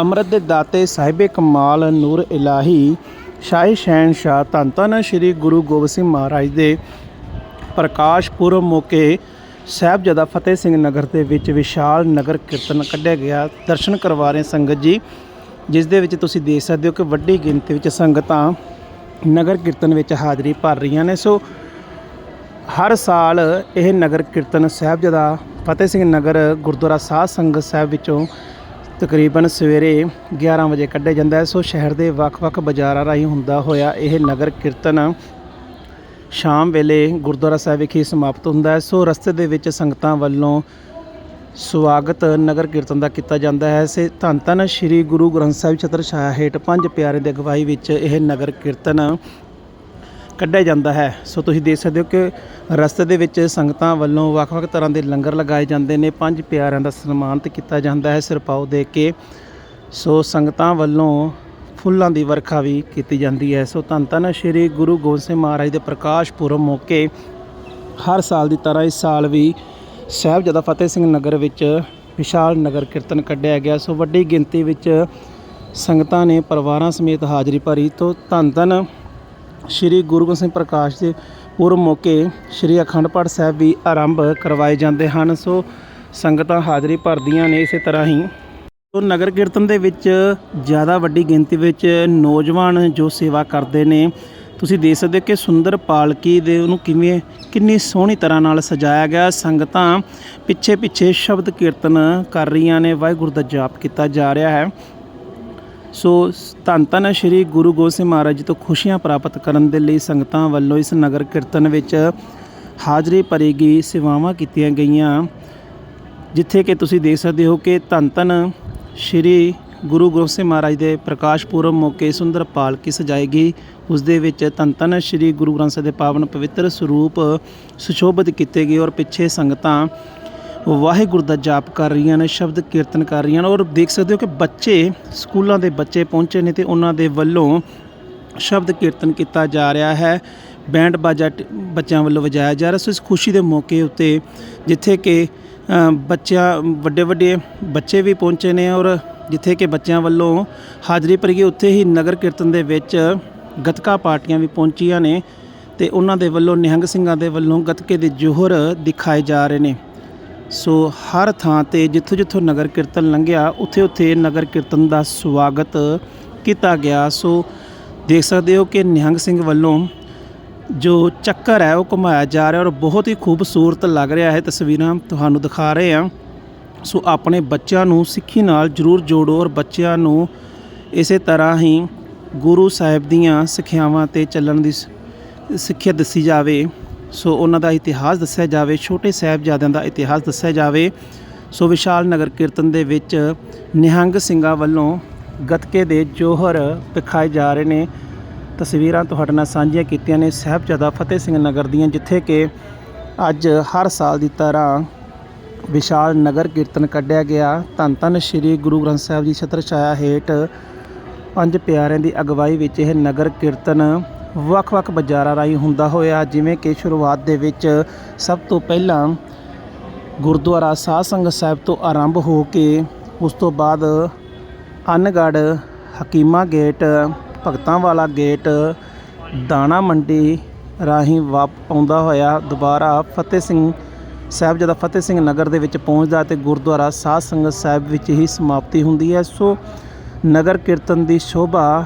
ਅੰਮ੍ਰਿਤ ਦੇ ਦਾਤੇ ਸਾਹਿਬੇ ਕਮਾਲ ਨੂਰ ਇਲਾਹੀ, ਸ਼ਾਹੀ ਸ਼ਹਿਨਸ਼ਾਹ ਧੰਨ ਧੰਨ ਸ੍ਰੀ ਗੁਰੂ ਗੋਬਿੰਦ ਸਿੰਘ ਮਹਾਰਾਜ ਦੇ ਪ੍ਰਕਾਸ਼ ਪੁਰਬ ਮੌਕੇ ਸਾਹਿਬਜ਼ਾਦਾ ਫਤਿਹ ਸਿੰਘ ਨਗਰ ਦੇ ਵਿੱਚ ਵਿਸ਼ਾਲ ਨਗਰ ਕੀਰਤਨ ਕੱਢਿਆ ਗਿਆ। ਦਰਸ਼ਨ ਕਰਵਾ ਰਹੇ ਸੰਗਤ ਜੀ, ਜਿਸ ਦੇ ਵਿੱਚ ਤੁਸੀਂ ਦੇਖ ਸਕਦੇ ਹੋ ਕਿ ਵੱਡੀ ਗਿਣਤੀ ਵਿੱਚ ਸੰਗਤਾਂ ਨਗਰ ਕੀਰਤਨ ਵਿੱਚ ਹਾਜ਼ਰੀ ਭਰ ਰਹੀਆਂ ਨੇ। ਸੋ ਹਰ ਸਾਲ ਇਹ ਨਗਰ ਕੀਰਤਨ ਸਾਹਿਬਜ਼ਾਦਾ ਫਤਿਹ ਸਿੰਘ ਨਗਰ ਗੁਰਦੁਆਰਾ ਸਾਧ ਸੰਗਤ ਸਾਹਿਬ ਵਿੱਚੋਂ ਤਕਰੀਬਨ ਸਵੇਰੇ 11 ਵਜੇ ਕੱਢਿਆ ਜਾਂਦਾ ਹੈ। ਸੋ ਸ਼ਹਿਰ ਦੇ ਵੱਖ-ਵੱਖ ਬਾਜ਼ਾਰਾਂ ਰਾਹੀਂ ਹੁੰਦਾ ਹੋਇਆ ਇਹ ਨਗਰ ਕੀਰਤਨ ਸ਼ਾਮ ਵੇਲੇ ਗੁਰਦੁਆਰਾ ਸਾਹਿਬ ਵਿਖੇ ਸਮਾਪਤ ਹੁੰਦਾ ਹੈ। ਸੋ ਰਸਤੇ ਦੇ ਵਿੱਚ ਸੰਗਤਾਂ ਵੱਲੋਂ ਸਵਾਗਤ ਨਗਰ ਕੀਰਤਨ ਦਾ ਕੀਤਾ ਜਾਂਦਾ ਹੈ। ਸੇ ਧੰਨ ਧੰਨ ਸ੍ਰੀ ਗੁਰੂ ਗ੍ਰੰਥ ਸਾਹਿਬ ਛਤਰ ਛਾਇਆ ਹੇਠ ਪੰਜ ਪਿਆਰੇ ਦੀ ਅਗਵਾਈ ਵਿੱਚ ਇਹ ਨਗਰ ਕੀਰਤਨ ਕੱਢਿਆ ਜਾਂਦਾ ਹੈ। ਸੋ ਤੁਸੀਂ ਦੇਖ ਸਕਦੇ ਹੋ ਕਿ ਰਸਤੇ ਦੇ ਵਿੱਚ ਸੰਗਤਾਂ ਵੱਲੋਂ ਵੱਖ-ਵੱਖ ਤਰ੍ਹਾਂ ਦੇ ਲੰਗਰ ਲਗਾਏ ਜਾਂਦੇ ਨੇ। ਪੰਜ ਪਿਆਰਿਆਂ ਦਾ ਸਨਮਾਨਿਤ ਕੀਤਾ ਜਾਂਦਾ ਹੈ ਸਿਰਪਾਓ ਦੇ ਕੇ। ਸੋ ਸੰਗਤਾਂ ਵੱਲੋਂ ਫੁੱਲਾਂ ਦੀ ਵਰਖਾ ਵੀ ਕੀਤੀ ਜਾਂਦੀ ਹੈ। ਸੋ ਧੰਨ ਧੰਨ ਸ੍ਰੀ ਗੁਰੂ ਗੋਬਿੰਦ ਸਿੰਘ ਮਹਾਰਾਜ ਦੇ ਪ੍ਰਕਾਸ਼ ਪੁਰਬ ਮੌਕੇ ਹਰ ਸਾਲ ਦੀ ਤਰ੍ਹਾਂ ਇਸ ਸਾਲ ਵੀ ਸਾਹਿਬਜ਼ਾਦਾ ਫਤਿਹ ਸਿੰਘ ਨਗਰ ਵਿੱਚ ਵਿਸ਼ਾਲ ਨਗਰ ਕੀਰਤਨ ਕੱਢਿਆ ਗਿਆ। ਸੋ ਵੱਡੀ ਗਿਣਤੀ ਵਿੱਚ ਸੰਗਤਾਂ ਨੇ ਪਰਿਵਾਰਾਂ ਸਮੇਤ ਹਾਜ਼ਰੀ ਭਰੀ। ਤੋਂ ਧੰਨ ਧੰਨ ਸ਼੍ਰੀ ਗੁਰੂ ਗੋਬਿੰਦ ਸਿੰਘ ਪ੍ਰਕਾਸ਼ ਦੇ ਪੁਰਬ ਮੌਕੇ ਸ਼੍ਰੀ ਅਖੰਡ ਪਾਠ ਸਾਹਿਬ ਵੀ ਆਰੰਭ ਕਰਵਾਏ ਜਾਂਦੇ ਹਨ। ਸੋ ਸੰਗਤਾਂ ਹਾਜ਼ਰੀ ਭਰਦੀਆਂ ਨੇ ਇਸੇ ਤਰ੍ਹਾਂ ਹੀ। ਸੋ ਨਗਰ ਕੀਰਤਨ ਦੇ ਵਿੱਚ ਜ਼ਿਆਦਾ ਵੱਡੀ ਗਿਣਤੀ ਵਿੱਚ ਨੌਜਵਾਨ ਜੋ ਸੇਵਾ ਕਰਦੇ ਨੇ, ਤੁਸੀਂ ਦੇਖ ਸਕਦੇ ਹੋ ਕਿ ਸੁੰਦਰ ਪਾਲਕੀ ਦੇ ਉਹਨੂੰ ਕਿਵੇਂ, ਕਿੰਨੀ ਸੋਹਣੀ ਤਰ੍ਹਾਂ ਨਾਲ ਸਜਾਇਆ ਗਿਆ। ਸੰਗਤਾਂ ਪਿੱਛੇ ਪਿੱਛੇ ਸ਼ਬਦ ਕੀਰਤਨ ਕਰ ਰਹੀਆਂ ਨੇ। ਵਾਹਿਗੁਰੂ ਦਾ ਜਾਪ ਕੀਤਾ ਜਾ ਰਿਹਾ ਹੈ। ਸੋ ਧੰਨ ਧੰਨ ਸ਼੍ਰੀ ਗੁਰੂ ਗੋਬਿੰਦ ਸਿੰਘ ਮਹਾਰਾਜ ਜੀ ਤੋਂ ਖੁਸ਼ੀਆਂ ਪ੍ਰਾਪਤ ਕਰਨ ਦੇ ਲਈ ਸੰਗਤਾਂ ਵੱਲੋਂ ਇਸ ਨਗਰ ਕੀਰਤਨ ਵਿੱਚ ਹਾਜ਼ਰੀ ਭਰੀ ਗਈ ਸੇਵਾਵਾਂ ਕੀਤੀਆਂ ਗਈਆਂ। ਜਿੱਥੇ ਕਿ ਤੁਸੀਂ ਦੇਖ ਸਕਦੇ ਹੋ ਕਿ ਧੰਨ ਧੰਨ ਸ਼੍ਰੀ ਗੁਰੂ ਗੋਬਿੰਦ ਸਿੰਘ ਮਹਾਰਾਜ ਦੇ ਪ੍ਰਕਾਸ਼ ਪੁਰਬ ਮੌਕੇ ਸੁੰਦਰ ਪਾਲਕੀ ਸਜਾਈ ਗਈ ਉਸ ਦੇ ਵਿੱਚ ਧੰਨ ਧੰਨ ਸ਼੍ਰੀ ਗੁਰੂ ਗ੍ਰੰਥ ਸਾਹਿਬ ਦੇ ਪਾਵਨ ਪਵਿੱਤਰ ਸਰੂਪ ਸੁਸ਼ੋਭਿਤ ਕੀਤੇ ਗਏ ਔਰ ਪਿੱਛੇ ਸੰਗਤਾਂ ਵਾਹਿਗੁਰੂ ਦਾ ਜਾਪ ਕਰ ਰਹੀਆਂ ਨੇ, ਸ਼ਬਦ ਕੀਰਤਨ ਕਰ ਰਹੀਆਂ ਨੇ ਔਰ ਦੇਖ ਸਕਦੇ ਹੋ ਕਿ ਬੱਚੇ, ਸਕੂਲਾਂ ਦੇ ਬੱਚੇ ਪਹੁੰਚੇ ਨੇ ਤੇ ਉਹਨਾਂ ਦੇ ਵੱਲੋਂ ਸ਼ਬਦ ਕੀਰਤਨ ਕੀਤਾ ਜਾ ਰਿਹਾ ਹੈ। ਬੈਂਡ ਬਾਜਾ ਟ- ਬੱਚਿਆਂ ਵੱਲੋਂ ਵਜਾਇਆ ਜਾ ਰਿਹਾ। ਸੋ ਇਸ ਖੁਸ਼ੀ ਦੇ ਮੌਕੇ ਉੱਤੇ ਜਿੱਥੇ ਕਿ ਬੱਚਿਆਂ, ਵੱਡੇ ਵੱਡੇ ਬੱਚੇ ਵੀ ਪਹੁੰਚੇ ਨੇ ਔਰ ਜਿੱਥੇ ਕਿ ਬੱਚਿਆਂ ਵੱਲੋਂ ਹਾਜ਼ਰੀ ਭਰੀ ਗਈ। ਉੱਥੇ ਹੀ ਨਗਰ ਕੀਰਤਨ ਦੇ ਵਿੱਚ ਗਤਕਾ ਪਾਰਟੀਆਂ ਵੀ ਪਹੁੰਚੀਆਂ ਨੇ ਤੇ ਉਹਨਾਂ ਦੇ ਵੱਲੋਂ ਨਿਹੰਗ ਸਿੰਘਾਂ ਦੇ ਵੱਲੋਂ ਗਤਕੇ ਦੇ ਜੋਹਰ ਦਿਖਾਏ ਜਾ ਰਹੇ ਨੇ। ਸੋ ਹਰ ਥਾਂ ਤੇ ਜਿੱਥੋਂ ਜਿੱਥੋਂ ਨਗਰ ਕੀਰਤਨ ਲੰਘਿਆ, ਉੱਥੇ ਉੱਥੇ ਨਗਰ ਕੀਰਤਨ ਦਾ ਸਵਾਗਤ ਕੀਤਾ ਗਿਆ। ਸੋ ਦੇਖ ਸਕਦੇ ਹੋ ਕਿ ਨਿਹੰਗ ਸਿੰਘ ਵੱਲੋਂ ਜੋ ਚੱਕਰ ਹੈ, ਉਹ ਘੁਮਾਇਆ ਜਾ ਰਿਹਾ ਔਰ ਬਹੁਤ ਹੀ ਖੂਬਸੂਰਤ ਲੱਗ ਰਿਹਾ ਹੈ ਤਸਵੀਰਾਂ ਤੁਹਾਨੂੰ ਦਿਖਾ ਰਹੇ ਹਾਂ। ਸੋ ਆਪਣੇ ਬੱਚਿਆਂ ਨੂੰ ਸਿੱਖੀ ਨਾਲ ਜਰੂਰ ਜੋੜੋ ਔਰ ਬੱਚਿਆਂ ਨੂੰ ਇਸੇ ਤਰ੍ਹਾਂ ਹੀ ਗੁਰੂ ਸਾਹਿਬ ਦੀਆਂ ਸਿੱਖਿਆਵਾਂ ਤੇ ਚੱਲਣ ਦੀ ਸ- ਸਿੱਖਿਆ ਦੱਸੀ ਜਾਵੇ। ਸੋ ਉਹਨਾਂ ਦਾ ਇਤਿਹਾਸ ਦੱਸਿਆ ਜਾਵੇ, ਛੋਟੇ ਸਾਹਿਬਜ਼ਾਦਿਆਂ ਦਾ ਇਤਿਹਾਸ ਦੱਸਿਆ ਜਾਵੇ, ਸੋ ਵਿਸ਼ਾਲ ਨਗਰ ਕੀਰਤਨ ਦੇ ਵਿੱਚ ਨਿਹੰਗ ਸਿੰਘਾਂ ਵੱਲੋਂ ਗਤਕੇ ਦੇ ਜੋਹਰ ਵਿਖਾਏ ਜਾ ਰਹੇ ਨੇ। ਤਸਵੀਰਾਂ ਤੁਹਾਡੇ ਨਾਲ ਸਾਂਝੀਆਂ ਕੀਤੀਆਂ ਨੇ ਸਾਹਿਬਜ਼ਾਦਾ ਫਤਿਹ ਸਿੰਘ ਨਗਰ ਦੀਆਂ, ਜਿੱਥੇ ਕਿ ਅੱਜ ਹਰ ਸਾਲ ਦੀ ਤਰ੍ਹਾਂ ਵਿਸ਼ਾਲ ਨਗਰ ਕੀਰਤਨ ਕੱਢਿਆ ਗਿਆ। ਧੰਨ ਧੰਨ ਸ੍ਰੀ ਗੁਰੂ ਗ੍ਰੰਥ ਸਾਹਿਬ ਜੀ ਛਤਰ ਛਾਇਆ ਹੇਠ ਪੰਜ ਪਿਆਰਿਆਂ ਦੀ ਅਗਵਾਈ ਵਿੱਚ ਇਹ ਨਗਰ ਕੀਰਤਨ ਵੱਖ-ਵੱਖ ਬਾਜ਼ਾਰਾਂ ਰਾਹੀਂ ਹੁੰਦਾ ਹੋਇਆ, ਜਿਵੇਂ ਕਿ ਸ਼ੁਰੂਆਤ ਦੇ ਵਿੱਚ ਸਭ ਤੋਂ ਪਹਿਲਾਂ ਗੁਰਦੁਆਰਾ ਸਾਧ ਸੰਗਤ ਸਾਹਿਬ ਤੋਂ ਆਰੰਭ ਹੋ ਕੇ ਉਸ ਤੋਂ ਬਾਅਦ ਅਨਗੜ ਹਕੀਮਾ ਗੇਟ, ਭਗਤਾਂ ਵਾਲਾ ਗੇਟ, ਦਾਣਾ ਮੰਡੀ ਰਾਹੀਂ ਵਾਪ ਆਉਂਦਾ ਹੋਇਆ ਦੁਬਾਰਾ ਫਤਿਹ ਸਿੰਘ ਸਾਹਿਬਜ਼ਾਦਾ ਫਤਿਹ ਸਿੰਘ ਨਗਰ ਦੇ ਵਿੱਚ ਪਹੁੰਚਦਾ ਤੇ ਗੁਰਦੁਆਰਾ ਸਾਧ ਸੰਗਤ ਸਾਹਿਬ ਵਿੱਚ ਹੀ ਸਮਾਪਤੀ ਹੁੰਦੀ ਹੈ। ਸੋ ਨਗਰ ਕੀਰਤਨ ਦੀ ਸ਼ੋਭਾ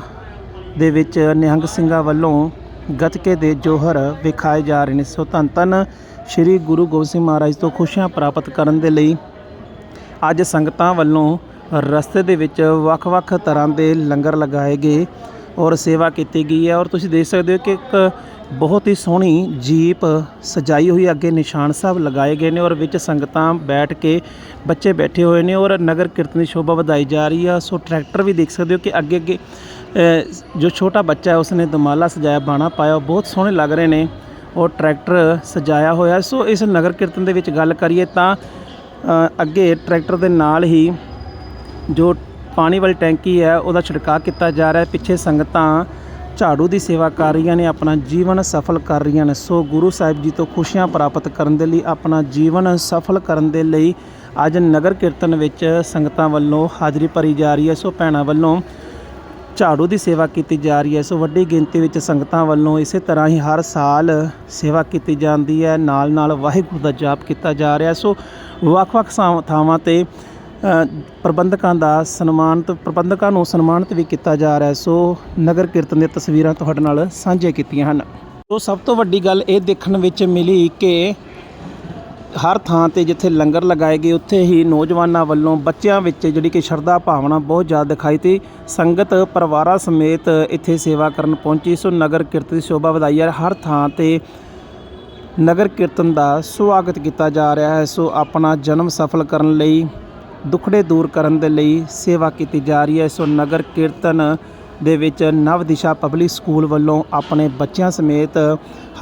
ਦੇ ਵਿੱਚ ਨਿਹੰਗ ਸਿੰਘਾਂ ਵੱਲੋਂ ਗੱਤਕੇ ਦੇ ਜੋਹਰ ਵਿਖਾਏ ਜਾ ਰਹੇ ਨੇ। ਸੋ ਧੰਨ ਧੰਨ ਸ੍ਰੀ ਗੁਰੂ ਗੋਬਿੰਦ ਸਿੰਘ ਮਹਾਰਾਜ ਤੋਂ ਖੁਸ਼ੀਆਂ ਪ੍ਰਾਪਤ ਕਰਨ ਦੇ ਲਈ ਅੱਜ ਸੰਗਤਾਂ ਵੱਲੋਂ ਰਸਤੇ ਦੇ ਵਿੱਚ ਵੱਖ-ਵੱਖ ਤਰ੍ਹਾਂ ਦੇ ਲੰਗਰ ਲਗਾਏ ਗਏ ਔਰ ਸੇਵਾ ਕੀਤੀ ਗਈ ਹੈ। ਔਰ ਤੁਸੀਂ ਦੇਖ ਸਕਦੇ ਹੋ ਕਿ ਇੱਕ ਬਹੁਤ ਹੀ ਸੋਹਣੀ ਜੀਪ ਸਜਾਈ ਹੋਈ ਅੱਗੇ ਨਿਸ਼ਾਨ ਸਾਹਿਬ ਲਗਾਏ ਗਏ ਨੇ ਔਰ ਵਿੱਚ ਸੰਗਤਾਂ ਬੈਠ ਕੇ ਬੱਚੇ ਬੈਠੇ ਹੋਏ ਨੇ ਔਰ ਨਗਰ ਕੀਰਤਨ ਦੀ ਸ਼ੋਭਾ ਵਧਾਈ ਜਾ ਰਹੀ ਆ। ਸੋ ਟਰੈਕਟਰ ਵੀ ਦੇਖ ਸਕਦੇ ਹੋ ਕਿ ਅੱਗੇ ਅੱਗੇ ਅ, ਜੋ ਛੋਟਾ ਬੱਚਾ ਹੈ ਉਸਨੇ ਦਮਾਲਾ ਸਜਾਇਆ ਬਾਣਾ ਪਾਇਆ ਉਹ ਬਹੁਤ ਸੋਹਣੇ ਲੱਗ ਰਹੇ ਨੇ ਔਰ ਟਰੈਕਟਰ ਸਜਾਇਆ ਹੋਇਆ। ਸੋ ਇਸ ਨਗਰ ਕੀਰਤਨ ਦੇ ਵਿੱਚ ਗੱਲ ਕਰੀਏ ਤਾਂ ਅੱਗੇ ਟਰੈਕਟਰ ਦੇ ਨਾਲ ਹੀ ਜੋ ਪਾਣੀ ਵਾਲੀ ਟੈਂਕੀ ਹੈ ਉਹਦਾ ਛਿੜਕਾਅ ਕੀਤਾ ਜਾ ਰਿਹਾ ਹੈ। ਪਿੱਛੇ ਸੰਗਤਾਂ ਝਾੜੂ ਦੀ ਸੇਵਾ ਕਰ ਰਹੀਆਂ ਨੇ ਆਪਣਾ ਜੀਵਨ ਸਫਲ ਕਰ ਰਹੀਆਂ ਨੇ। ਸੋ ਗੁਰੂ ਸਾਹਿਬ ਜੀ ਤੋਂ ਖੁਸ਼ੀਆਂ ਪ੍ਰਾਪਤ ਕਰਨ ਦੇ ਲਈ ਆਪਣਾ ਜੀਵਨ ਸਫਲ ਕਰਨ ਦੇ ਲਈ ਅੱਜ ਨਗਰ ਕੀਰਤਨ ਵਿੱਚ ਸੰਗਤਾਂ ਵੱਲੋਂ ਹਾਜ਼ਰੀ ਭਰੀ ਜਾ ਰਹੀ ਹੈ। ਸੋ ਭੈਣਾਂ ਵੱਲੋਂ ਝਾੜੂ ਦੀ ਸੇਵਾ ਕੀਤੀ ਜਾ ਰਹੀ ਹੈ। ਸੋ ਵੱਡੀ ਗਿਣਤੀ ਵਿੱਚ ਸੰਗਤਾਂ ਵੱਲੋਂ ਇਸੇ ਤਰ੍ਹਾਂ ਹੀ ਹਰ ਸਾਲ ਸੇਵਾ ਕੀਤੀ ਜਾਂਦੀ ਹੈ। ਨਾਲ ਨਾਲ ਵਾਹਿਗੁਰੂ ਦਾ ਜਾਪ ਕੀਤਾ ਜਾ ਰਿਹਾ ਸੋ ਵੱਖ-ਵੱਖ ਥਾਂ- ਥਾਵਾਂ ਤੇ ਪ੍ਰਬੰਧਕਾਂ ਦਾ ਸਨਮਾਨਿਤ ਪ੍ਰਬੰਧਕਾਂ ਨੂੰ ਸਨਮਾਨਿਤ ਵੀ ਕੀਤਾ ਜਾ ਰਿਹਾ ਸੋ ਨਗਰ ਕੀਰਤਨ ਦੀਆਂ ਤਸਵੀਰਾਂ ਤੁਹਾਡੇ ਨਾਲ ਸਾਂਝੀਆਂ ਕੀਤੀਆਂ ਹਨ। ਸੋ ਸਭ ਤੋਂ ਵੱਡੀ ਗੱਲ ਇਹ ਦੇਖਣ ਵਿੱਚ ਮਿਲੀ ਕਿ ਹਰ ਥਾਂ ਤੇ ਜਿੱਥੇ ਲੰਗਰ ਲਗਾਏ ਗਏ, ਉੱਥੇ ਹੀ ਨੌਜਵਾਨਾਂ ਵੱਲੋਂ ਬੱਚਿਆਂ ਵਿੱਚ ਜਿਹੜੀ ਕਿ ਸ਼ਰਧਾ ਭਾਵਨਾ ਬਹੁਤ ਜ਼ਿਆਦਾ ਦਿਖਾਈ ਤੀ। ਸੰਗਤ, ਪਰਿਵਾਰਾਂ ਸਮੇਤ ਇੱਥੇ ਸੇਵਾ ਕਰਨ ਪਹੁੰਚੀ। ਸੋ ਨਗਰ ਕੀਰਤਨ ਦੀ ਸ਼ੋਭਾ ਵਧਾਈ ਹੈ ਹਰ ਥਾਂ ਤੇ ਨਗਰ ਕੀਰਤਨ ਦਾ ਸਵਾਗਤ ਕੀਤਾ ਜਾ ਰਿਹਾ ਹੈ। ਸੋ ਆਪਣਾ ਜਨਮ ਸਫਲ ਕਰਨ ਲਈ, ਦੁੱਖੜੇ ਦੂਰ ਕਰਨ ਦੇ ਲਈ ਸੇਵਾ ਕੀਤੀ ਜਾ ਰਹੀ ਹੈ। ਸੋ ਨਗਰ ਕੀਰਤਨ ਦੇ ਵਿੱਚ ਨਵ ਦਿਸ਼ਾ ਪਬਲਿਕ ਸਕੂਲ ਵੱਲੋਂ ਆਪਣੇ ਬੱਚਿਆਂ ਸਮੇਤ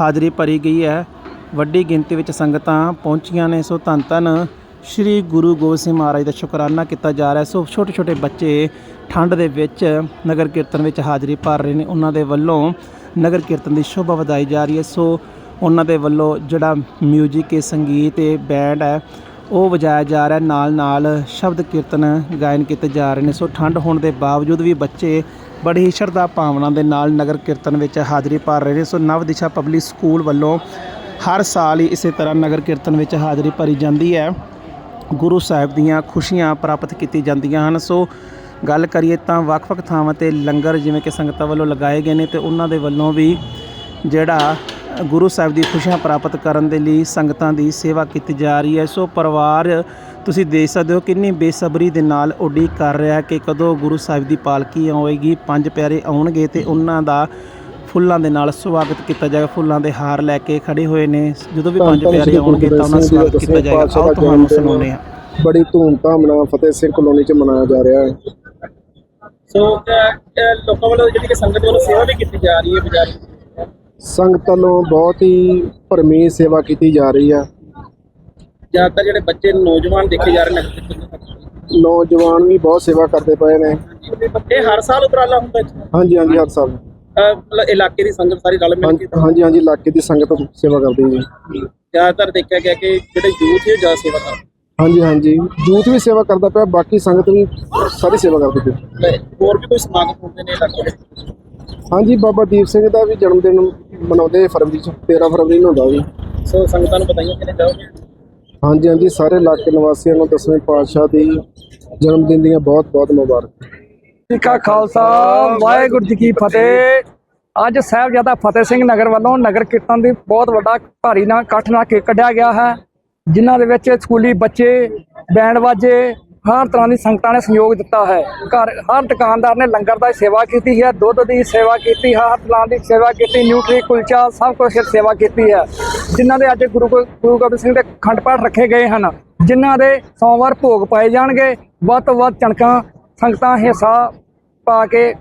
ਹਾਜ਼ਰੀ ਭਰੀ ਗਈ ਹੈ। ਵੱਡੀ ਗਿਣਤੀ ਵਿੱਚ ਸੰਗਤਾਂ ਪਹੁੰਚੀਆਂ ਨੇ। ਸੋ ਧੰਨ ਧੰਨ ਸ੍ਰੀ ਗੁਰੂ ਗੋਬਿੰਦ ਸਿੰਘ ਮਹਾਰਾਜ ਦਾ ਸ਼ੁਕਰਾਨਾ ਕੀਤਾ ਜਾ ਰਿਹਾ। ਸੋ ਛੋਟੇ ਛੋਟੇ ਬੱਚੇ ਠੰਡ ਦੇ ਵਿੱਚ ਨਗਰ ਕੀਰਤਨ ਵਿੱਚ ਹਾਜ਼ਰੀ ਭਰ ਰਹੇ ਨੇ। ਉਹਨਾਂ ਦੇ ਵੱਲੋਂ ਨਗਰ ਕੀਰਤਨ ਦੀ ਸ਼ੋਭਾ ਵਧਾਈ ਜਾ ਰਹੀ ਹੈ। ਸੋ ਉਹਨਾਂ ਦੇ ਵੱਲੋਂ ਜਿਹੜਾ 뮤직 ਤੇ ਸੰਗੀਤ ਤੇ ਬੈਂਡ ਹੈ, ਉਹ ਵਜਾਇਆ ਜਾ ਰਿਹਾ। ਨਾਲ ਨਾਲ ਸ਼ਬਦ ਕੀਰਤਨ ਗਾਇਨ ਕੀਤੇ ਜਾ ਰਹੇ ਨੇ। ਸੋ ਠੰਡ ਹੋਣ ਦੇ ਬਾਵਜੂਦ ਵੀ ਬੱਚੇ ਬੜੀ ਹੀ ਸ਼ਰਧਾ ਭਾਵਨਾ ਦੇ ਨਾਲ ਨਗਰ ਕੀਰਤਨ ਵਿੱਚ ਹਾਜ਼ਰੀ ਭਰ ਰਹੇ ਨੇ। ਸੋ ਨਵ ਦਿਸ਼ਾ ਪਬਲਿਕ ਸਕੂਲ ਵੱਲੋਂ ਹਰ ਸਾਲ ਹੀ ਇਸੇ ਤਰ੍ਹਾਂ ਨਗਰ ਕੀਰਤਨ ਵਿੱਚ ਹਾਜ਼ਰੀ ਭਰੀ ਜਾਂਦੀ ਹੈ। ਗੁਰੂ ਸਾਹਿਬ ਦੀਆਂ ਖੁਸ਼ੀਆਂ ਪ੍ਰਾਪਤ ਕੀਤੀ ਜਾਂਦੀਆਂ ਹਨ। ਸੋ ਗੱਲ ਕਰੀਏ ਤਾਂ ਵੱਖ-ਵੱਖ ਥਾਵਾਂ ਤੇ ਲੰਗਰ ਜਿਵੇਂ ਕਿ ਸੰਗਤਾਂ ਵੱਲੋਂ ਲਗਾਏ ਗਏ ਨੇ ਤੇ ਉਹਨਾਂ ਦੇ ਵੱਲੋਂ ਵੀ ਜਿਹੜਾ ਗੁਰੂ ਸਾਹਿਬ ਦੀ ਖੁਸ਼ੀਆਂ ਪ੍ਰਾਪਤ ਕਰਨ ਦੇ ਲਈ ਸੰਗਤਾਂ ਦੀ ਸੇਵਾ ਕੀਤੀ ਜਾ ਰਹੀ ਹੈ। ਸੋ ਪਰਿਵਾਰ, ਤੁਸੀਂ ਦੇਖ ਸਕਦੇ ਹੋ ਕਿੰਨੀ ਬੇਸਬਰੀ ਦੇ ਨਾਲ ਉਡੀਕ ਕਰ ਰਿਹਾ ਕਿ ਕਦੋਂ ਗੁਰੂ ਸਾਹਿਬ ਦੀ ਪਾਲਕੀ ਆਵੇਗੀ ਪੰਜ ਪਿਆਰੇ ਆਉਣਗੇ ਤੇ ਉਹਨਾਂ ਦਾ ਫੁੱਲਾਂ ਦੇ ਨਾਲ ਸਵਾਗਤ ਕੀਤਾ ਜਾਏਗਾ। ਫੁੱਲਾਂ ਦੇ ਹਾਰ ਲੈ ਕੇ ਖੜੇ ਹੋਏ ਨੇ। ਜਦੋਂ ਵੀ ਪੰਜ ਪਿਆਰੇ ਆਉਣਗੇ ਤਾਂ ਉਹਨਾਂ ਦਾ ਸਵਾਗਤ ਕੀਤਾ ਜਾਏਗਾ। ਆਓ ਤੁਹਾਨੂੰ ਸੁਣਾਉਂਦੇ ਹਾਂ। ਬੜੀ ਧੂਮਧਾਮ ਨਾਲ ਫਤਿਹ ਸਿੰਘ ਕਲੋਨੀ ਚ ਮਨਾਇਆ ਜਾ ਰਿਹਾ ਹੈ। ਸੋ ਲੋਕਾਂ ਵੱਲੋਂ ਜਿਹੜੀ ਕਿ ਸੰਗਤ ਵੱਲੋਂ ਸੇਵਾ ਵੀ ਕੀਤੀ ਜਾ ਰਹੀ ਹੈ ਬਜ਼ਾਰੀ ਸੰਗਤ ਵੱਲੋਂ ਬਹੁਤ ਹੀ ਭਰਮੀ ਸੇਵਾ ਕੀਤੀ ਜਾ ਰਹੀ ਹੈ। ਜ਼ਿਆਦਾਤਰ ਜਿਹੜੇ ਬੱਚੇ ਨੌਜਵਾਨ ਦੇਖੇ ਜਾ ਰਹੇ ਨੇ ਨੌਜਵਾਨ ਵੀ ਬਹੁਤ ਸੇਵਾ ਕਰਦੇ ਪਏ ਨੇ। ਇਹ ਹਰ ਸਾਲ ਉਪਰਾਲਾ ਹੁੰਦਾ? ਹਾਂਜੀ ਹਾਂਜੀ ਹਰ ਸਾਲ। ਮਤਲਬ ਇਲਾਕੇ ਦੀ ਸੰਗਤ ਸਾਰੀ ਰਲ ਮਿਲ ਕੇ ਹਾਂਜੀ- ਹਾਂਜੀ ਹਾਂਜੀ ਇਲਾਕੇ ਦੀ ਸੰਗਤ ਸੇਵਾ ਕਰਦੀ ਹੈ ਜੀ। ਜ਼ਿਆਦਾਤਰ ਦੇਖਿਆ ਗਿਆ ਕਿ ਜਿਹੜੇ ਯੂਥ ਹੈ ਜ਼ਿਆਦਾ ਸੇਵਾ ਕਰਦੇ। ਹਾਂਜੀ ਹਾਂਜੀ ਯੂਥ ਵੀ ਸੇਵਾ ਕਰਦਾ ਪਿਆ ਬਾਕੀ ਸੰਗਤ ਵੀ ਸਾਰੀ ਸੇਵਾ ਕਰਦੀ ਪਈ ਤੇ ਹੋਰ ਵੀ ਕੋਈ ਸਮਾਗਮ ਹੁੰਦੇ ਨੇ ਇਲਾਕੇ ਵਿੱਚ? ਹਾਂਜੀ ਬਾਬਾ ਦੀਪ ਸਿੰਘ ਦਾ ਵੀ ਜਨਮ ਦਿਨ ਮਨਾਉਂਦੇ ਫਰਵਰੀ ਚ 13 ਫਰਵਰੀ ਨੂੰ ਹੁੰਦਾ ਜੀ। ਸੋ ਸੰਗਤਾਂ ਨੂੰ ਬਤਾਈਆਂ ਕਿਨੇ ਜਾਓਗੇ? ਹਾਂਜੀ ਹਾਂਜੀ ਸਾਰੇ ਇਲਾਕੇ ਨਿਵਾਸੀਆਂ ਨੂੰ ਦਸਵੇਂ ਪਾਤਸ਼ਾਹ ਦੀ ਜਨਮ ਦਿਨ ਦੀਆਂ ਬਹੁਤ ਬਹੁਤ ਮੁਬਾਰਕ। ਜੀ ਕਾ ਖਾਲਸਾ, ਵਾਹਿਗੁਰੂ ਜੀ ਕੀ ਫਤਿਹ। ਅੱਜ ਸਾਹਿਬਜ਼ਾਦਾ ਫਤਿਹ ਸਿੰਘ ਨਗਰ ਵੱਲੋਂ ਨਗਰ ਕੀਰਤਨ ਦੀ ਬਹੁਤ ਵੱਡਾ ਭਾਰੀ ਨਾਲ ਇਕੱਠ ਨਾਲ ਕੇਕ ਕੱਢਿਆ ਗਿਆ ਹੈ, ਜਿਨ੍ਹਾਂ ਦੇ ਵਿੱਚ ਸਕੂਲੀ ਬੱਚੇ, ਬੈਂਡ ਵਾਜੇ, ਹਰ ਤਰ੍ਹਾਂ ਦੀ ਸੰਗਤਾਂ ਨੇ ਸਹਿਯੋਗ ਦਿੱਤਾ ਹੈ। ਘਰ ਹਰ ਦੁਕਾਨਦਾਰ ਨੇ ਲੰਗਰ ਦਾ ਸੇਵਾ ਕੀਤੀ ਹੈ, ਦੁੱਧ ਦੀ ਸੇਵਾ ਕੀਤੀ ਹੈ, ਹਰ ਤਰ੍ਹਾਂ ਦੀ ਸੇਵਾ ਕੀਤੀ, ਨਿਊਟਰੀ, ਕੁਲਚਾ, ਸਭ ਕੁਝ ਸੇਵਾ ਕੀਤੀ ਹੈ। ਜਿਨ੍ਹਾਂ ਦੇ ਅੱਜ ਗੁਰੂ ਗੋ- ਗੁਰੂ ਗੋਬਿੰਦ ਸਿੰਘ ਦੇ ਖੰਡ ਪਾਠ ਰੱਖੇ ਗਏ ਹਨ, ਜਿਨ੍ਹਾਂ ਦੇ ਸੋਮਵਾਰ ਭੋਗ ਪਾਏ ਜਾਣਗੇ। ਵੱਧ ਤੋਂ ਵੱਧ ਚਣਕਾਂ ਸੰਗਤਾਂ, ਹਿੱਸਾ ਪਾ ਕੇ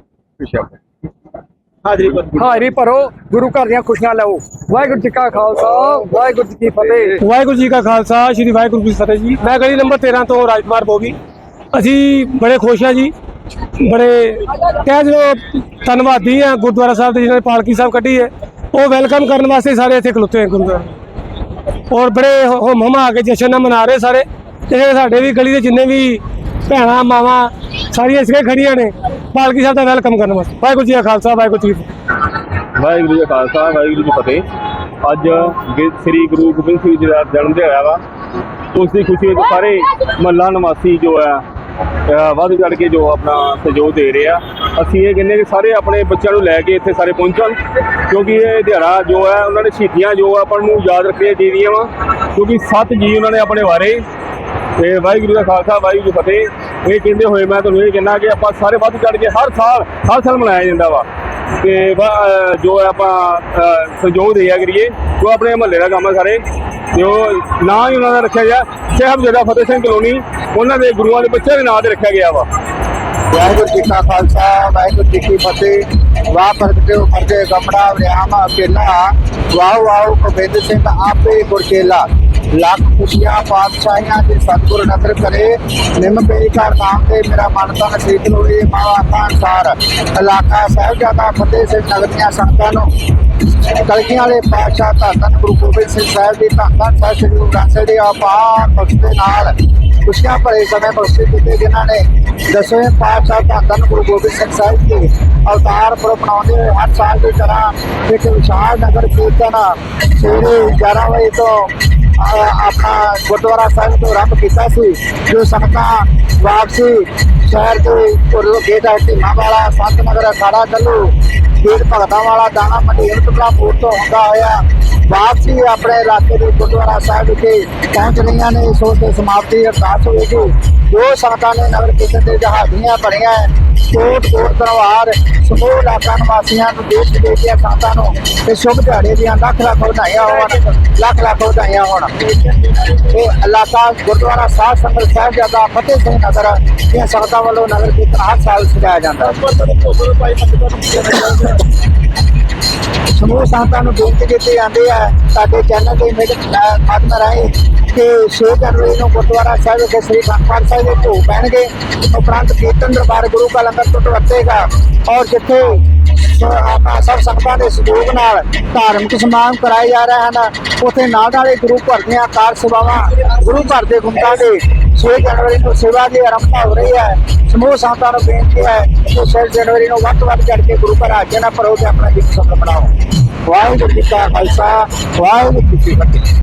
ਹਾਜ਼ਰੀ ਪਰ ਹਾਜ਼ਰੀ ਭਰੋ ਗੁਰੂ ਘਰ ਦੀਆਂ ਖੁਸ਼ੀਆਂ ਲਓ ਵਾਹਿਗੁਰੂ ਜੀ ਕਾ ਖਾਲਸਾ ਵਾਹਿਗੁਰੂ ਜੀ ਕੀ ਫਤਿਹ। ਵਾਹਿਗੁਰੂ ਜੀ ਕਾ ਖਾਲਸਾ ਸ੍ਰੀ ਵਾਹਿਗੁਰੂ ਜੀ ਫਤਿਹ ਜੀ। ਮੈਂ ਗਲੀ ਨੰਬਰ 13 ਤੋਂ ਰਾਜਕੁਮਾਰ ਬੋਗੀ। ਅਸੀਂ ਬੜੇ ਖੁਸ਼ ਹਾਂ ਜੀ। ਬੜੇ ਕਹਿ ਦਿਓ ਧੰਨਵਾਦੀ ਆ ਗੁਰਦੁਆਰਾ ਸਾਹਿਬ ਦੇ ਜਿਹਨਾਂ ਨੇ ਪਾਲਕੀ ਸਾਹਿਬ ਕੱਢੀ ਹੈ। ਉਹ ਵੈਲਕਮ ਕਰਨ ਵਾਸਤੇ ਸਾਰੇ ਇੱਥੇ ਖਲੋਤੇ ਹੈ ਗੁਰਦੁਆਰਾ। ਔਰ ਬੜੇ ਹੁਮ ਹੁਮਾ ਕੇ ਜਸ਼ਨ ਮਨਾ ਰਹੇ ਸਾਰੇ। ਤੇ ਸਾਡੇ ਵੀ ਗਲੀ ਦੇ ਜਿੰਨੇ ਵੀ ਭੈਣਾਂ ਮਾਵਾਂ ਸਾਰੀਆਂ ਇਸਕੇ ਖੜੀਆਂ ਨੇ। ਪਾਲਕੀ ਸਾਹਿਬ ਦਾ ਵੈਲਕਮ ਕਰਨ ਵਾਸਤੇ। ਵਾਹਿਗੁਰੂ ਜੀ ਕਾ ਖਾਲਸਾ, ਵਾਹਿਗੁਰੂ ਜੀ ਵਾਹਿਗੁਰੂ ਜੀ ਕਾ ਖਾਲਸਾ, ਵਾਹਿਗੁਰੂ ਜੀ ਕੀ ਫਤਿਹ। ਅੱਜ ਸ੍ਰੀ ਗੁਰੂ ਗੋਬਿੰਦ ਸਿੰਘ ਜੀ ਦਾ ਜਨਮ ਦਿਨ ਹੋਇਆ ਵਾ। ਉਸ ਦੀ ਖੁਸ਼ੀ ਵਿੱਚ ਸਾਰੇ ਮਹੱਲਾ ਨਿਵਾਸੀ ਜੋ ਹੈ ਵੱਧ ਚੜ ਕੇ ਜੋ ਆਪਣਾ ਸਹਿਯੋਗ ਦੇ ਰਹੇ ਆ। ਅਸੀਂ ਇਹ ਕਹਿੰਦੇ ਕਿ ਸਾਰੇ ਆਪਣੇ ਬੱਚਿਆਂ ਨੂੰ ਲੈ ਕੇ ਇੱਥੇ ਸਾਰੇ ਪਹੁੰਚਣ। ਕਿਉਂਕਿ ਇਹ ਦਿਹਾੜਾ ਜੋ ਹੈ ਉਹਨਾਂ ਨੇ ਸ਼ਹੀਦੀਆਂ ਜੋ ਆਪਾਂ ਨੂੰ ਯਾਦ ਰੱਖਣੀਆਂ ਚਾਹੀਦੀਆਂ ਵਾ। ਕਿਉਂਕਿ ਸੱਤ ਜੀ ਉਹਨਾਂ ਨੇ ਆਪਣੇ ਵਾਰੇ। ਤੇ ਵਾਹਿਗੁਰੂ ਦਾ ਖਾਲਸਾ, ਵਾਹਿਗੁਰੂ ਜੀ ਫਤਿਹ। ਇਹ ਕਹਿੰਦੇ ਹੋਏ, ਮੈਂ ਤੁਹਾਨੂੰ ਇਹ ਕਹਿੰਦਾ ਕਿ ਆਪਾਂ ਸਾਰੇ ਵੱਧ ਚੜ ਕੇ ਹਰ ਸਾਲ ਹਰ ਸਾਲ ਮਨਾਇਆ ਜਾਂਦਾ ਵਾ। ਤੇ ਜੋ ਆਪਾਂ ਸਹਿਯੋਗ ਦਿਆ ਕਰੀਏ, ਉਹ ਆਪਣੇ ਮਹੱਲੇ ਦਾ ਕੰਮ ਹੈ ਸਾਰੇ। ਜੋ ਨਾਂ ਹੀ ਉਹਨਾਂ ਦਾ ਰੱਖਿਆ ਗਿਆ, ਸਾਹਿਬਜ਼ਾਦਾ ਫਤਿਹ ਸਿੰਘ ਕਲੋਨੀ। ਉਹਨਾਂ ਦੇ ਗੁਰੂਆਂ ਦੇ ਬੱਚਿਆਂ ਦੇ ਨਾਂ ਤੇ ਰੱਖਿਆ ਗਿਆ ਵਾ। ਵਾਹਿਗੁਰੂ ਜੀ ਕਾ ਖਾਲਸਾ, ਵਾਹਿਗੁਰੂ ਜੀ ਕੀ ਫਤਿਹ। ਵਾਹ ਪ੍ਰਗਟੇ ਫਰਦੇ ਗਮੜਾ ਵਿਆਮ ਅਕੇਲਾ ਵਾਹ ਵਾਹ ਗੋਬਿੰਦ ਸਿੰਘ ਆਪੇ ਗੁਰਕੇਲਾ ਲੱਖ ਖੁਸ਼ੀਆਂ ਪਾਤਸ਼ਾਹੀਆਂ ਦੇ ਸਤਿਗੁਰ ਨਦਰ ਕਰੇ। ਨਿਮ ਬੇਕਾਰ ਨਾਮ ਤੇ ਮੇਰਾ ਮਨ ਤਨ ਸੀਤ ਹੋਏ ਮਾਵਾ ਅਨਸਾਰ ਇਲਾਕਾ ਸਾਹਿਬਜ਼ਾਦਾ ਫਤਿਹ ਸਿੰਘ ਨਗਰ ਦੀਆਂ ਨੂੰ। ਕਲਗੀਆਂ ਵਾਲੇ ਪਾਤਸ਼ਾਹ ਧੰਨ ਧੰਨ ਗੁਰੂ ਗੋਬਿੰਦ ਸਿੰਘ ਸਾਹਿਬ ਦੀ ਧੰਨ ਧੰਨ ਸਾਹਿਬ ਸ੍ਰੀ ਗੁਰੂ ਗ੍ਰੰਥ ਸਾਹਿਬ ਦੀ ਆਪਾਰ ਬਖਸ਼ ਦੇ ਨਾਲ। ਖੁਸ਼ੀਆਂ ਭਰੇ ਸਮੇਂ ਬਖਸ਼ੇ ਕੀਤੇ ਜਿਨ੍ਹਾਂ ਨੇ ਦਸਵੇਂ ਪਾਤਸ਼ਾਹ ਧੰਨ ਗੁਰੂ ਗੋਬਿੰਦ ਸਿੰਘ ਸਾਹਿਬ ਦੇ ਅਵਤਾਰ ਪੁਰਬ ਮਨਾਉਂਦੇ ਹੋਏ ਹਰ ਸਾਲ ਦੀ ਤਰ੍ਹਾਂ ਇੱਕ ਵਿਸ਼ਾਲ ਨਗਰ ਕੀਰਤਨ ਸਵੇਰੇ 11 ਵਜੇ ਤੋਂ ਆਪਣਾ ਗੁਰਦੁਆਰਾ ਸਾਹਿਬ ਤੋਂ ਆਰੰਭ ਕੀਤਾ ਸੀ, ਜੋ ਸੰਗਤਾਂ ਵਾਪਸੀ ਸ਼ਹਿਰ ਦੇ ਕੋਲੋਂ ਗੇਟ ਹੈ ਢੀਮਾ ਵਾਲਾ ਸੰਤ ਨਗਰ ਅਖਾੜਾ ਕੱਲੂ ਗੇਟ ਭਗਤਾਂ ਵਾਲਾ, ਦਾਣਾ ਮੰਡੀ ਹਿਰਤਪੁਰ ਤੋਂ ਹੁੰਦਾ ਹੋਇਆ। ਵਾਪਸੀ ਆਪਣੇ ਇਲਾਕੇ ਦੇ ਗੁਰਦੁਆਰਾ ਸਾਹਿਬ ਵਿਖੇ ਪਹੁੰਚ ਰਹੀਆਂ ਨੇ। ਸੋ ਤੇ ਸਮਾਪਤੀ ਅਰਦਾਸ ਹੋਵੇਗੀ। ਜੋ ਸੰਗਤਾਂ ਨੇ ਨਗਰ ਕੀਰਤਨ ਦੇ ਜਹਾਜ਼ੀਆਂ ਬਣੀਆਂ ਕੋਟ ਕੋਟ ਦਰਬਾਰ ਸਮੂਹ ਇਲਾਕਾ ਨਿਵਾਸੀਆਂ ਨੂੰ ਦੇਸ਼ ਵਿਦੇਸ਼ ਦੀਆਂ ਸੰਗਤਾਂ ਨੂੰ ਤੇ ਸ਼ੁਭ ਦਿਹਾੜੇ ਦੀਆਂ ਲੱਖ ਲੱਖ ਵਧਾਈਆਂ ਹੋਣ, ਲੱਖ ਲੱਖ ਵਧਾਈਆਂ ਹੋਣ। ਇਹ ਇਲਾਕਾ ਗੁਰਦੁਆਰਾ ਸਾਹਿਬ ਸੰਗਤ ਸਾਹਿਬ ਜ਼ਿਆਦਾ ਫਤਿਹ ਸਿੰਘ ਨਗਰ ਦੀਆਂ ਸੰਗਤਾਂ ਵੱਲੋਂ ਨਗਰ ਕੀਰਤਨ ਹਰ ਸਾਲ ਸਜਾਇਆ ਜਾਂਦਾ ਹੈ। ਸਮੂਹ ਸੰਗਤਾਂ ਨੂੰ ਬੇਨਤੀ ਕੀਤੀ ਜਾਂਦੀ ਹੈ, ਸਾਡੇ ਚੈਨਲ ਦੇ ਮੇਰੇ ਮਾਧਿਅਮ ਰਾਹੀਂ ਕਿ 6 ਜਨਵਰੀ ਨੂੰ ਗੁਰਦੁਆਰਾ ਸਾਹਿਬ ਦੇ ਸ੍ਰੀ ਅਖੰਡ ਸਾਹਿਬ ਦੇ ਭੋਗ ਪੈਣਗੇ। ਉਪਰੰਤ ਕੀਰਤਨ ਦਰਬਾਰ ਗੁਰੂ ਕਾ ਲੰਗਰ ਟੁੱਟ ਵਰਤੇਗਾ ਔਰ ਜਿੱਥੇ ਸ- ਸਭ ਸੰਗਤਾਂ ਦੇ ਸਹਿਯੋਗ ਨਾਲ ਧਾਰਮਿਕ ਸਮਾਗਮ ਕਰਾਏ ਜਾ ਰਹੇ ਹਨ, ਉੱਥੇ ਨਾਲ ਨਾਲੇ ਗੁਰੂ ਘਰ ਦੀਆਂ ਕਾਰ ਸੇਵਾਵਾਂ ਗੁਰੂ ਘਰ ਦੇ ਗੁੰਮਟਾਂ ਦੇ 6 ਜਨਵਰੀ ਨੂੰ ਸੇਵਾ ਦੀ ਆਰੰਭ ਹੋ ਰਹੀ ਹੈ। ਸਮੂਹ ਸੰਤਾਂ ਨੂੰ ਬੇਨਤੀ ਹੈ ਕਿ 6 ਜਨਵਰੀ ਨੂੰ ਵੱਧ ਤੋਂ ਵੱਧ ਚੜ ਕੇ ਗੁਰੂ ਘਰ ਹਾਜ਼ਰ ਨਾ ਭਰੋ ਤੇ ਆਪਣਾ ਜੀਵਨ ਸਫਲ ਬਣਾਓ ਵਾਹਿਗੁਰੂ ਜੀ ਕਾ ਖਾਲਸਾ, ਵਾਹਿਗੁਰੂ ਜੀ ਕੀ ਫਤਿਹ।